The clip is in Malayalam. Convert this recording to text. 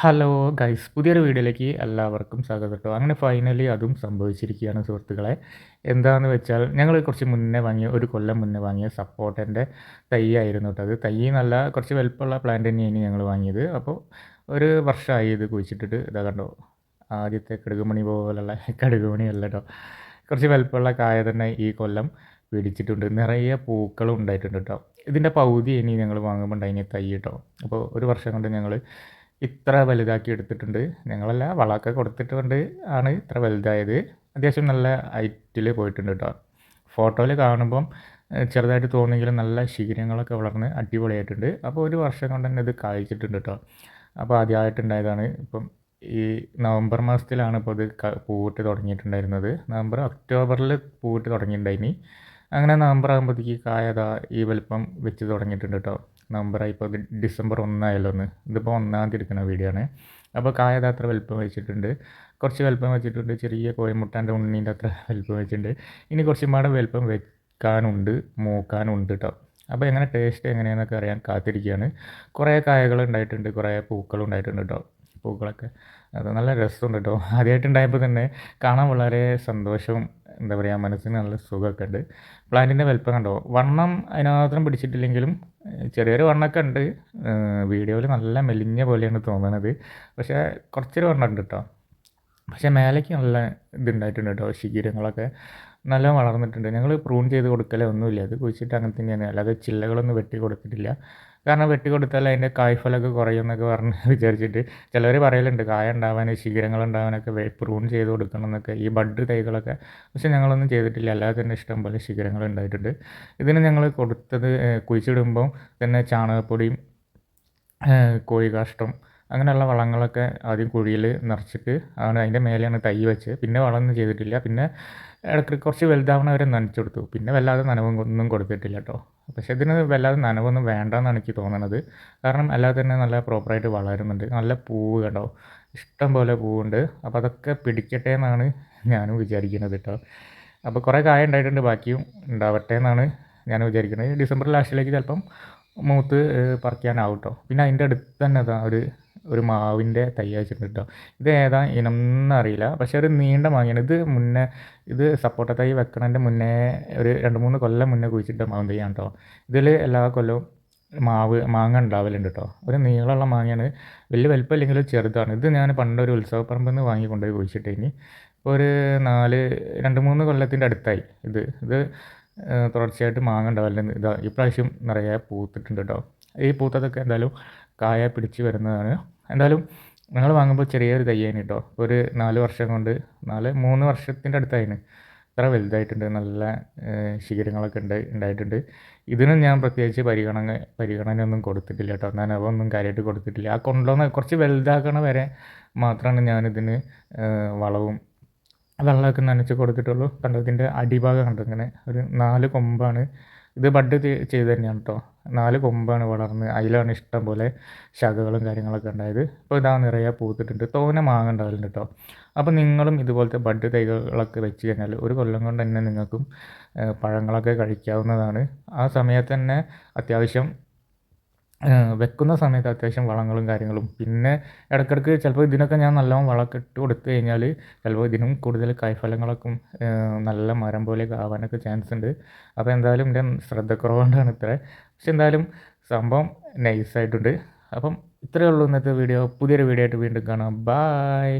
ഹലോ ഗൈസ് പുതിയൊരു വീഡിയോയിലേക്ക് എല്ലാവർക്കും സ്വാഗതം കേട്ടോ. അങ്ങനെ ഫൈനലി അതും സംഭവിച്ചിരിക്കുകയാണ് സുഹൃത്തുക്കളെ. എന്താണെന്ന് വെച്ചാൽ ഞങ്ങൾ കുറച്ച് മുന്നേ വാങ്ങിയ ഒരു കൊല്ലം മുന്നേ വാങ്ങിയ സപ്പോർട്ടന്റെ തൈ ആയിരുന്നു കേട്ടോ. അത് തൈ നല്ല കുറച്ച് വലുപ്പമുള്ള പ്ലാന്റ് തന്നെയാണ് ഞങ്ങൾ വാങ്ങിയത്. അപ്പോൾ ഒരു വർഷമായി ഇത് കുഴിച്ചിട്ടിട്ട് ഇതാ കണ്ടോ ആദ്യത്തെ കടുകുമണി പോലുള്ള കടുകുമണി അല്ല കേട്ടോ. കുറച്ച് വലുപ്പമുള്ള കായ തന്നെ ഈ കൊല്ലം പിടിച്ചിട്ടുണ്ട്. നിറയെ പൂക്കളും ഉണ്ടായിട്ടുണ്ട് കേട്ടോ. ഇതിന്റെ പകുതി ഇനി ഞങ്ങൾ വാങ്ങുമ്പോൾ ഉണ്ടായിന് തൈ കേട്ടോ. അപ്പോൾ ഒരു വർഷം കൊണ്ട് ഞങ്ങൾ ഇത്ര വലുതാക്കി എടുത്തിട്ടുണ്ട്. ഞങ്ങളല്ല വളമൊക്കെ കൊടുത്തിട്ടുണ്ട് ആണ് ഇത്ര വലുതായത്. അത്യാവശ്യം നല്ല ഹൈറ്റിൽ പോയിട്ടുണ്ട് കേട്ടോ. ഫോട്ടോയിൽ കാണുമ്പം ചെറുതായിട്ട് തോന്നുമെങ്കിലും നല്ല ശീലങ്ങളൊക്കെ വളർന്ന് അടിപൊളിയായിട്ടുണ്ട്. അപ്പോൾ ഒരു വർഷം കൊണ്ട് തന്നെ ഇത് കായ്ച്ചിട്ടുണ്ട് കേട്ടോ. അപ്പോൾ ആദ്യമായിട്ടുണ്ടായതാണ്. ഇപ്പം ഈ നവംബർ മാസത്തിലാണ് ഇപ്പോൾ ഇത് പൂവിട്ട് തുടങ്ങിയിട്ടുണ്ടായിരുന്നത്. നവംബർ ഒക്ടോബറിൽ പൂവിട്ട് തുടങ്ങിയിട്ടുണ്ടായിനി. അങ്ങനെ നവംബർ ആകുമ്പോഴത്തേക്ക് കായതാ ഈ വലിപ്പം വെച്ച് തുടങ്ങിയിട്ടുണ്ട് കേട്ടോ. നവംബറായി ഇപ്പോൾ ഡിസംബർ ഒന്നായാലോ ഒന്ന് ഇതിപ്പോൾ ഒന്നാം തീയതി എടുക്കുന്ന വീഡിയോ ആണ് അപ്പോൾ കായത് അത്ര വലുപ്പം വെച്ചിട്ടുണ്ട്. കുറച്ച് വലുപ്പം വെച്ചിട്ടുണ്ട്. ചെറിയ കോയമുട്ടാന്റെ ഉണ്ണീന്റെ അത്ര വലുപ്പം വെച്ചിട്ടുണ്ട്. ഇനി കുറച്ചും പാടെ വലുപ്പം വെക്കാനുണ്ട് മൂക്കാനുണ്ട് കേട്ടോ അപ്പോൾ എങ്ങനെ ടേസ്റ്റ് എങ്ങനെയാണെന്നൊക്കെ അറിയാൻ കാത്തിരിക്കുകയാണ് കുറേ കായകൾ ഉണ്ടായിട്ടുണ്ട് കുറേ പൂക്കളുണ്ടായിട്ടുണ്ട് കേട്ടോ പൂക്കളൊക്കെ. അത് നല്ല രസമുണ്ട് കേട്ടോ ആദ്യമായിട്ടുണ്ടായപ്പോൾ തന്നെ കാണാൻ വളരെ സന്തോഷവും എന്താ പറയുക മനസ്സിന് നല്ല സുഖമൊക്കെ ഉണ്ട്. പ്ലാന്റിന്റെ വലിപ്പം കണ്ടോ? വണ്ണം അതിനാത്രം പിടിച്ചിട്ടില്ലെങ്കിലും ചെറിയൊരു വണ്ണമൊക്കെ ഉണ്ട്. വീഡിയോയിൽ നല്ല മെലിഞ്ഞ പോലെയാണ് തോന്നുന്നത് പക്ഷേ കുറച്ചൊരു വണ്ണം ഉണ്ട് കേട്ടോ പക്ഷേ മേലേക്ക് നല്ല ഇതുണ്ടായിട്ടുണ്ട് കേട്ടോ ശിഖിരങ്ങളൊക്കെ നല്ല വളർന്നിട്ടുണ്ട്. ഞങ്ങൾ പ്രൂൺ ചെയ്ത് കൊടുക്കലേ ഒന്നുമില്ല. അത് കുഴിച്ചിട്ട് അങ്ങനെ തന്നെയാണ്. അല്ലാതെ ചില്ലകളൊന്നും വെട്ടി കൊടുത്തിട്ടില്ല. കാരണം വെട്ടി കൊടുത്താൽ അതിന്റെ കായ്ഫലമൊക്കെ കുറയും എന്നൊക്കെ പറഞ്ഞ് വിചാരിച്ചിട്ട് ചിലർ പറയലുണ്ട് കായ ഉണ്ടാവാൻ ശിഖരങ്ങൾ ഉണ്ടാവാനൊക്കെ പ്രൂൺ ചെയ്ത് കൊടുക്കണം എന്നൊക്കെ. ഈ ബഡ് തൈകളൊക്കെ. പക്ഷെ ഞങ്ങളൊന്നും ചെയ്തിട്ടില്ല. അല്ലാതെ തന്നെ ഇഷ്ടം പോലെ ശിഖരങ്ങൾ ഉണ്ടായിട്ടുണ്ട്. ഇതിന് ഞങ്ങൾ കൊടുത്തത് കുഴിച്ചിടുമ്പം തന്നെ ചാണകപ്പൊടിയും കോഴികാഷ്ടം അങ്ങനെയുള്ള വളങ്ങളൊക്കെ ആദ്യം കുഴിയിൽ നിറച്ചിട്ട് ആണ് അതിന്റെ മേലെയാണ് തൈ വെച്ച് പിന്നെ വളമൊന്നും ചെയ്തിട്ടില്ല. പിന്നെ ഇടയ്ക്ക് കുറച്ച് വലുതാവണ വരെ നനച്ചു കൊടുത്തു. പിന്നെ വല്ലാതെ നനവും ഒന്നും കൊടുത്തിട്ടില്ല കേട്ടോ. പക്ഷേ ഇതിന് വല്ലാതെ നനവൊന്നും വേണ്ടെന്നാണ് എനിക്ക് തോന്നുന്നത് കാരണം അല്ലാതെ തന്നെ നല്ല പ്രോപ്പറായിട്ട് വളരുന്നുണ്ട്. നല്ല പൂവ് കേട്ടോ ഇഷ്ടം പോലെ പൂവുണ്ട്. അപ്പോൾ അതൊക്കെ പിടിക്കട്ടെ എന്നാണ് ഞാനും വിചാരിക്കുന്നത് കേട്ടോ. അപ്പോൾ കുറേ കായ ഉണ്ടായിട്ടുണ്ട്. ബാക്കിയും ഉണ്ടാവട്ടെ എന്നാണ് ഞാൻ വിചാരിക്കുന്നത് ഡിസംബർ ലാസ്റ്റിലേക്ക് ചിലപ്പം മൂത്ത് പറിക്കാനാവും കേട്ടോ. പിന്നെ അതിന്റെ അടുത്ത് തന്നെ ഒരു ഒരു മാവിന്റെ തൈ വെച്ചിട്ടുണ്ട് കേട്ടോ ഇത് ഏതാ ഇനം എന്നറിയില്ല പക്ഷേ ഒരു നീണ്ട മാങ്ങയാണ്. ഇത് മുന്നേ ഇത് സപ്പോട്ട തൈ വെക്കണതിന്റെ മുന്നേ ഒരു രണ്ട് മൂന്ന് കൊല്ലം മുന്നേ കുഴിച്ചിട്ട മാവിൻ തൈയാണ് കേട്ടോ ഇതിൽ എല്ലാ കൊല്ലവും മാവ് മാങ്ങ ഉണ്ടാവലുണ്ട് കേട്ടോ ഒരു നീളമുള്ള മാങ്ങയാണ്. വലിയ വലിപ്പമില്ലെങ്കിലും ചെറുതാണ്. ഇത് ഞാൻ പണ്ടൊരു ഉത്സവപ്പറമ്പിൽ നിന്ന് വാങ്ങിക്കൊണ്ടുപോയി കുഴിച്ചിട്ട് ഇനി ഇപ്പോൾ ഒരു നാല് രണ്ട് മൂന്ന് കൊല്ലത്തിന്റെ അടുത്തായി ഇത്. ഇത് തുടർച്ചയായിട്ട് മാങ്ങ ഉണ്ടാവലുണ്ട് ഇതാ ഇപ്രാവശ്യം നിറയെ പൂത്തിട്ടുണ്ട് കേട്ടോ ഈ പൂത്തതൊക്കെ എന്തായാലും കായ പിടിച്ച് വരുന്നതാണ്. എന്തായാലും ഞങ്ങൾ വാങ്ങുമ്പോൾ ചെറിയൊരു തയ്യായിന് കേട്ടോ ഒരു നാല് വർഷം കൊണ്ട് നാല് മൂന്ന് വർഷത്തിന്റെ അടുത്തായിന്. ഇത്ര വലുതായിട്ടുണ്ട്. നല്ല ശിഖരങ്ങളൊക്കെ ഉണ്ട് ഉണ്ടായിട്ടുണ്ട്. ഇതിനും ഞാൻ പ്രത്യേകിച്ച് പരിഗണന പരിഗണനയൊന്നും കൊടുത്തിട്ടില്ല കേട്ടോ നനവൊന്നും കാര്യമായിട്ട് കൊടുത്തിട്ടില്ല. ആ കൊണ്ടുവന്ന് കുറച്ച് വലുതാക്കണ വരെ മാത്രമാണ് ഞാനിതിന് വളവും വെള്ളമൊക്കെ നനച്ച് കൊടുത്തിട്ടുള്ളൂ. കണ്ടതിന്റെ അടിഭാഗം കണ്ടിങ്ങനെ ഒരു നാല് കൊമ്പാണ് ഇത് ബഡ് ചെയ്ത് തന്നെയാണ് കേട്ടോ നാല് കൊമ്പാണ് വളർന്ന് അതിലാണ് ഇഷ്ടം പോലെ ശകകളും കാര്യങ്ങളൊക്കെ ഉണ്ടായത്. ഇപ്പോൾ ഇതാ നിറയെ പൂത്തിട്ടുണ്ട്. തോനെ മാങ്ങ ഉണ്ടാവലുണ്ട് കേട്ടോ അപ്പോൾ നിങ്ങളും ഇതുപോലത്തെ ബഡ് തൈകളൊക്കെ വെച്ച് കഴിഞ്ഞാൽ ഒരു കൊല്ലം കൊണ്ട് തന്നെ നിങ്ങൾക്കും പഴങ്ങളൊക്കെ കഴിക്കാവുന്നതാണ്. ആ സമയത്ത് തന്നെ അത്യാവശ്യം വെക്കുന്ന സമയത്ത് അത്യാവശ്യം വളങ്ങളും കാര്യങ്ങളും. പിന്നെ ഇടയ്ക്കിടയ്ക്ക് ചിലപ്പോൾ ഇതിനൊക്കെ ഞാൻ നല്ലോണം വളമൊക്കെ ഇട്ട് കൊടുത്തു കഴിഞ്ഞാൽ ചിലപ്പോൾ ഇതിനും കൂടുതൽ കായ്ഫലങ്ങളൊക്കെ നല്ല മരം പോലെയൊക്കെ ആവാനൊക്കെ ചാൻസ് ഉണ്ട്. അപ്പോൾ എന്തായാലും എന്റെ ശ്രദ്ധക്കുറവുകൊണ്ടാണ് ഇത്ര. പക്ഷെ എന്തായാലും സംഭവം നൈസായിട്ടുണ്ട് അപ്പം ഇത്രയേ ഉള്ളൂ ഇന്നത്തെ വീഡിയോ പുതിയൊരു വീഡിയോ ആയിട്ട് വീണ്ടും കാണാം. ബായ്